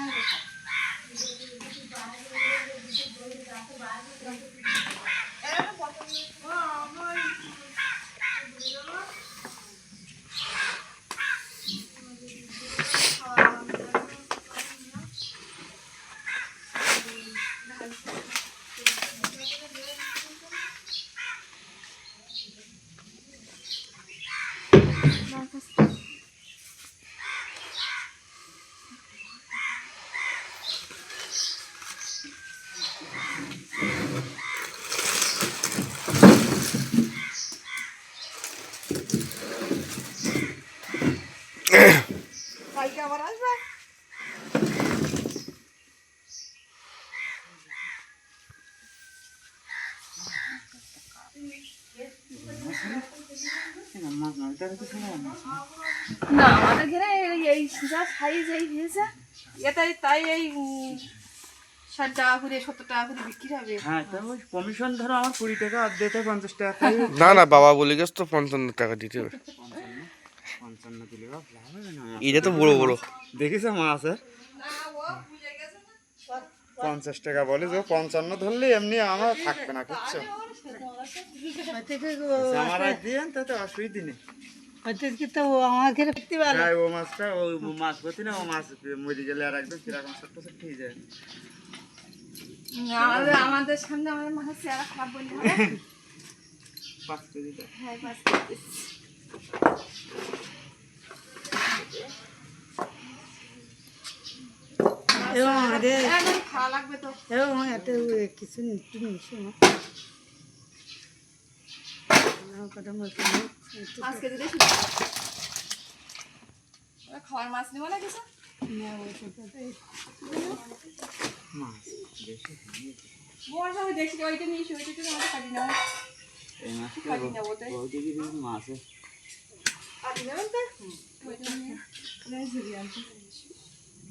బాగా బాగా బాగా బాగా কালকে আবার আসবে? না আমাদের ঘরে এই- যা সাইজ এই হয়েছে এটাই তাই এই ষাট টাকা করে সত্তর টাকা করে বিক্রি হবে। হ্যাঁ কমিশন ধরো আমার কুড়ি টাকা আর দিতে পঞ্চাশ টাকা না না বাবা বলে গেছে তো পঞ্চান্ন টাকা দিতে হবে। পঞ্চান্ন আমার। এটা তো বড় বড়। দেখিস মাছের পঞ্চাশ টাকা বলে যে পঞ্চান্ন ধরলে এমনি আমার থাকবে না বুঝছ? আমার দিয়ে তাতে অসুবিধা নেই। ও মাছটা ও মাছ প্রতি না ও মাছ মরে গেলে আর একদম কীরকম ছোট্ট ছোট্ট হয়ে যায়। আমাদের আমাদের সামনে আমাদের মাথার চেহারা খারাপ পাঁচ কেজি হ্যাঁ করতেছি। এখন খাওয়া লাগবে তো। পাঁচ কেজি বেশি ওরা খাওয়ার মাছ নেব না কিছু মাছ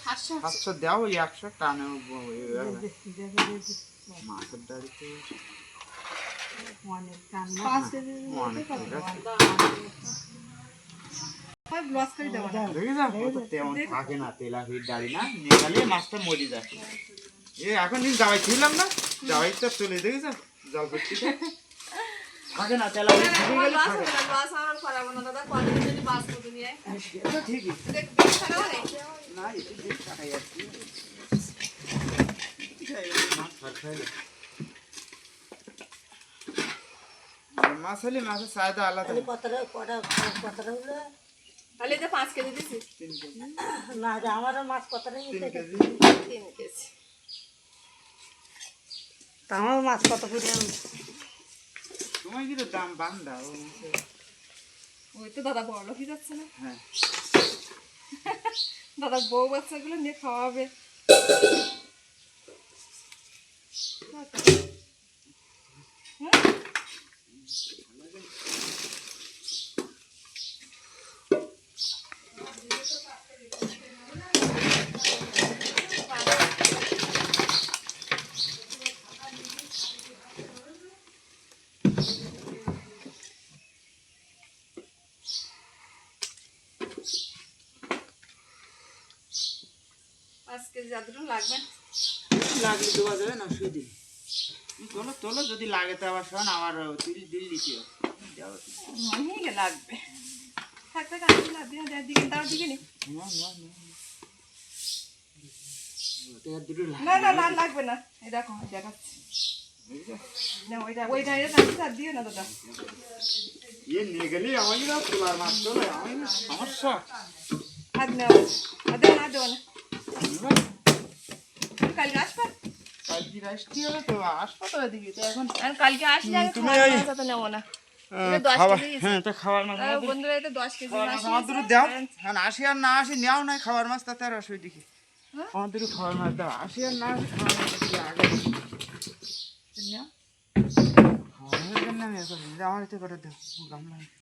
সাতশো ওই একশো টানে মাছের লস করে দেবো না দেখি যা ও তো থাকে না তেলাপির ডাড়ি না? নেগালে মাছটা মরি যায়। এ এখন দিন যাওয়াই ছিলাম না যাওয়াই তো চলে দেখি যা জল ভর্তি থাকে না হবে না। না ঠিকই। দেখ বেশ টাকা না টাকাই আছে মাছ ভাত খাইলে মাছ হলে মাছের চাহিদা আলাদা। তাহলে এটা পাঁচ কেজি দিছি। তিন কেজি। তিন কেজি। তিন কেজি। আমার মাছ কত করে তোমার কিন্তু দাম বান্ধা ও মাছের। ওই তো দাদা বড় লোকই যাচ্ছে না। হ্যাঁ। দাদা বউ বাচ্চাগুলো নিয়ে খাওয়াবে পাঁচ কেজি যাদের লাগবে। লাগলে দেওয়া যাবে না শুধু। তোলো তোলো যদি লাগে তো আবার শোন আমার তুই দিল দিতে অনেক লাগবে। থাক থাক আমি না দিয়ে দেওয়ার দিকে তার দিকে নি। না না না না। না লাগবে না। এই দেখো দেখাচ্ছি। না ওইটা ওইটা এটা আর দিও না দাদা ইয়ে নিয়ে গেলি আমাকে না মাছ আমি সমস্যা। হাত নেওয়া আর দেও না দেও না। কালকে আসবে? কালকে রাষ্ট্রী হবে তো আসব তো এদিকে। তো এখন আর কালকে আসলে আমি তুমি খাওয়া ওই- দাওয়া তো নেব না। খাবার হ্যাঁ খাবার মাছ তাতে আর অসুবিধা কি? হ্যাঁ? আমার দুটো খাবার মাছ দাও। আসি আর না আসি খাবার মাছ আগে নেও। জন্য আমি করি। আমার এতে করে দাও গামলা